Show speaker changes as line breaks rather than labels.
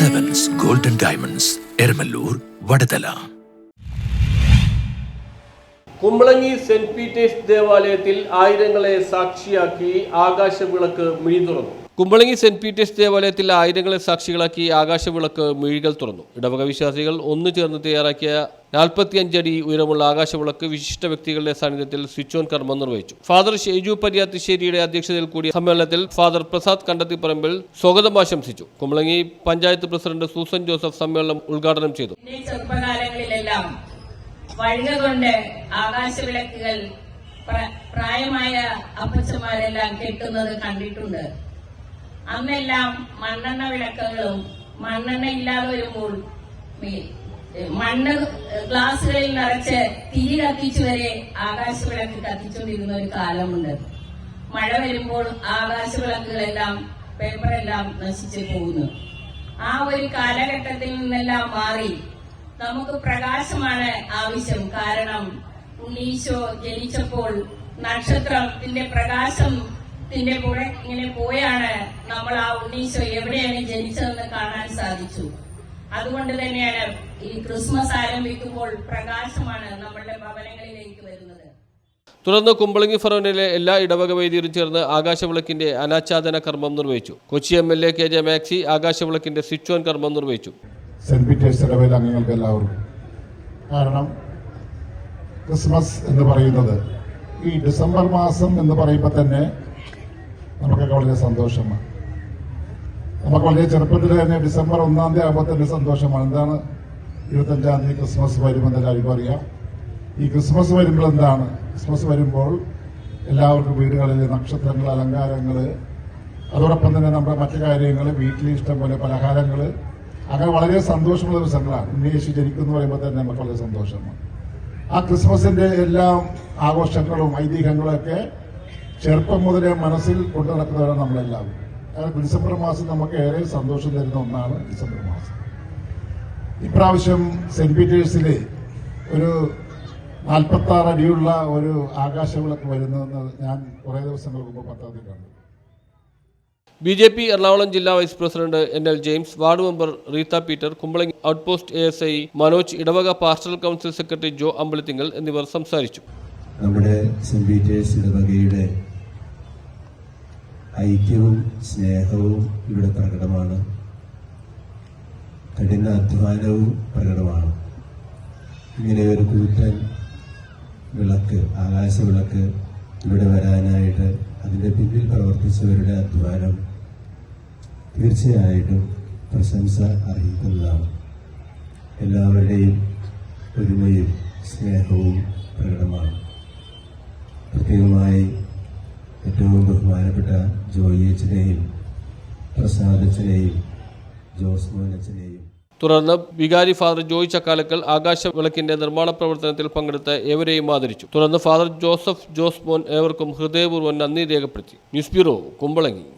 Diamonds Eramalloor Vadathala
Kumbalangi saint Peter's ദേവാലയത്തിൽ ആയിരങ്ങളെ സാക്ഷിയാക്കി ആകാശവിളക്ക് മിഴി തുറന്നു കുമ്പളങ്ങി സെന്റ് പീറ്റേഴ്സ് ദേവാലയത്തിൽ ആയിരങ്ങളെ സാക്ഷികളാക്കി ആകാശവിളക്ക് മിഴികൾ തുറന്നു. ഇടവക വിശ്വാസികൾ ഒന്നു ചേർന്ന് തയ്യാറാക്കിയ നാൽപ്പത്തിയഞ്ചടി ഉയരമുള്ള ആകാശവിളക്ക് വിശിഷ്ട വ്യക്തികളുടെ സാന്നിധ്യത്തിൽ സ്വിച്ച് ഓൺ കർമ്മം നിർവഹിച്ചു. ഫാദർ ഷെയ്ജു പരിയാത്തിശ്ശേരിയുടെ അധ്യക്ഷതയിൽ കൂടിയ സമ്മേളനത്തിൽ ഫാദർ പ്രസാദ് കണ്ടത്തിപ്പറമ്പിൽ സ്വാഗതം ആശംസിച്ചു. Kumbalangi panchayat president Susan Joseph സമ്മേളനം ഉദ്ഘാടനം ചെയ്തു.
ആകാശവിളക്കുകൾ പ്രായമായ അപ്പച്ചമാരെല്ലാം കെട്ടുന്നത് കണ്ടിട്ടുണ്ട്. അന്നെല്ലാം മണ്ണെണ്ണ വിളക്കുകളും മണ്ണെണ്ണ ഇല്ലാതെ വരുമ്പോൾ മണ്ണ് ഗ്ലാസുകളിൽ നിറച്ച് തീ കത്തിച്ചു വരെ ആകാശ വിളക്ക് കത്തിച്ചുകൊണ്ടിരുന്ന ഒരു കാലമുണ്ട്. മഴ വരുമ്പോൾ ആകാശ വിളക്കുകളെല്ലാം പേപ്പറെല്ലാം നശിച്ചു പോകുന്നു. ആ ഒരു കാലഘട്ടത്തിൽ നിന്നെല്ലാം മാറി നമുക്ക് പ്രകാശമാണ് ആവശ്യം. കാരണം ഉണ്ണീശോ ജനിച്ചപ്പോൾ നക്ഷത്രത്തിന്റെ പ്രകാശത്തിന്റെ കൂടെ ഇങ്ങനെ പോയാണ്. നമ്മൾ ആ ഉണ്ണീശോ എവിടെയാണ് ജനിച്ചതെന്ന് കാണാൻ സാധിച്ചു. അതുകൊണ്ട് തന്നെയാണ് ഈ ക്രിസ്മസ് ആരംഭിക്കുമ്പോൾ പ്രകാശമാണ് നമ്മളുടെ ഭവനങ്ങളിലേക്ക് വരുന്നത്.
തുടർന്ന് കുമ്പളങ്ങി ഫറോനിലെ എല്ലാ ഇടവക വൈദ്യരും ചേർന്ന് ആകാശവിളക്കിന്റെ അനാച്ഛാദന കർമ്മം നിർവഹിച്ചു. Kochi M L A K J Maxi ആകാശവിളക്കിന്റെ switch on കർമ്മം നിർവഹിച്ചു.
സെന്റ് പീറ്റേഴ്സ് അംഗങ്ങൾക്ക് എല്ലാവർക്കും. കാരണം ക്രിസ്മസ് എന്ന് പറയുന്നത് ഈ ഡിസംബർ മാസം എന്ന് പറയുമ്പോൾ തന്നെ നമുക്കൊക്കെ വളരെ സന്തോഷമാണ്. നമുക്ക് വളരെ ചെറുപ്പത്തിൽ തന്നെ ഡിസംബർ ഒന്നാം തീയതി ആകുമ്പോൾ തന്നെ സന്തോഷമാണ്. എന്താണ്? ഇരുപത്തഞ്ചാം തീയതി ക്രിസ്മസ് വരുമ്പോൾ എല്ലാവർക്കും അറിയാം. ഈ ക്രിസ്മസ് വരുമ്പോൾ എന്താണ്? ക്രിസ്മസ് വരുമ്പോൾ എല്ലാവർക്കും വീടുകളിൽ നക്ഷത്രങ്ങൾ അലങ്കാരങ്ങൾ അതോടൊപ്പം തന്നെ നമ്മുടെ മറ്റു കാര്യങ്ങൾ ഇഷ്ടം പോലെ പലഹാരങ്ങൾ. അങ്ങനെ വളരെ സന്തോഷമുള്ള ദിവസങ്ങളാണ്. ഉന്നയിച്ച് ജനിക്കുന്നു പറയുമ്പോൾ തന്നെ നമുക്ക് വളരെ സന്തോഷമാണ്. ആ ക്രിസ്മസിന്റെ എല്ലാ ആഘോഷങ്ങളും ഐതിഹ്യങ്ങളും ഒക്കെ ചെറുപ്പം മുതലേ മനസ്സിൽ കൊണ്ടു നടക്കുന്നവരാണ് നമ്മളെല്ലാവരും. കാരണം ഡിസംബർ മാസം നമുക്ക് ഏറെ സന്തോഷം തരുന്ന ഒന്നാണ് ഡിസംബർ മാസം. ഇപ്രാവശ്യം സെന്റ് പീറ്റേഴ്സിലെ ഒരു നാൽപ്പത്തി ആറ് അടിയുള്ള ഒരു ആകാശവിളക്ക് വരുന്നതെന്ന് ഞാൻ കുറേ ദിവസങ്ങൾക്ക് മുമ്പ് പത്രത്തിൽ കണ്ടു.
ബി ജെ പി എറണാകുളം ജില്ലാ vice president N L James ward member Reetha Peter Kumbalangi out post A S I Manoj ഇടവക pastoral council secretary Jo Ambalathinkal എന്നിവർ സംസാരിച്ചു.
നമ്മുടെ സെന്റ് പീറ്റേഴ്സ് ഇടവകയുടെ ഐക്യവും സ്നേഹവും ഇവിടെ പ്രകടമാണ്. കഠിന അധ്വാനവും പ്രകടമാണ്. ഇങ്ങനെ ഒരു കൂറ്റൻ വിളക്ക് ആകാശ വിളക്ക് ഇവിടെ വരാനായിട്ട് അതിന്റെ പിന്നിൽ പ്രവർത്തിച്ചവരുടെ അധ്വാനം തീർച്ചയായിട്ടും പ്രശംസ അർഹിക്കുന്നതാണ്. എല്ലാവരുടെയും ഒരുമയും സ്നേഹവും പ്രകടമാണ്. പ്രത്യേകമായി
തുടർന്ന് വികാരി ഫാദർ ജോയ് ചക്കാലക്കൽ ആകാശ വിളക്കിന്റെ നിർമ്മാണ പ്രവർത്തനത്തിൽ പങ്കെടുത്ത ഏവരെയും ആദരിച്ചു. തുടർന്ന് ഫാദർ ജോസഫ് ജോസ് മോൻ ഏവർക്കും ഹൃദയപൂർവം നന്ദി രേഖപ്പെടുത്തി. News bureau Kumbalangi.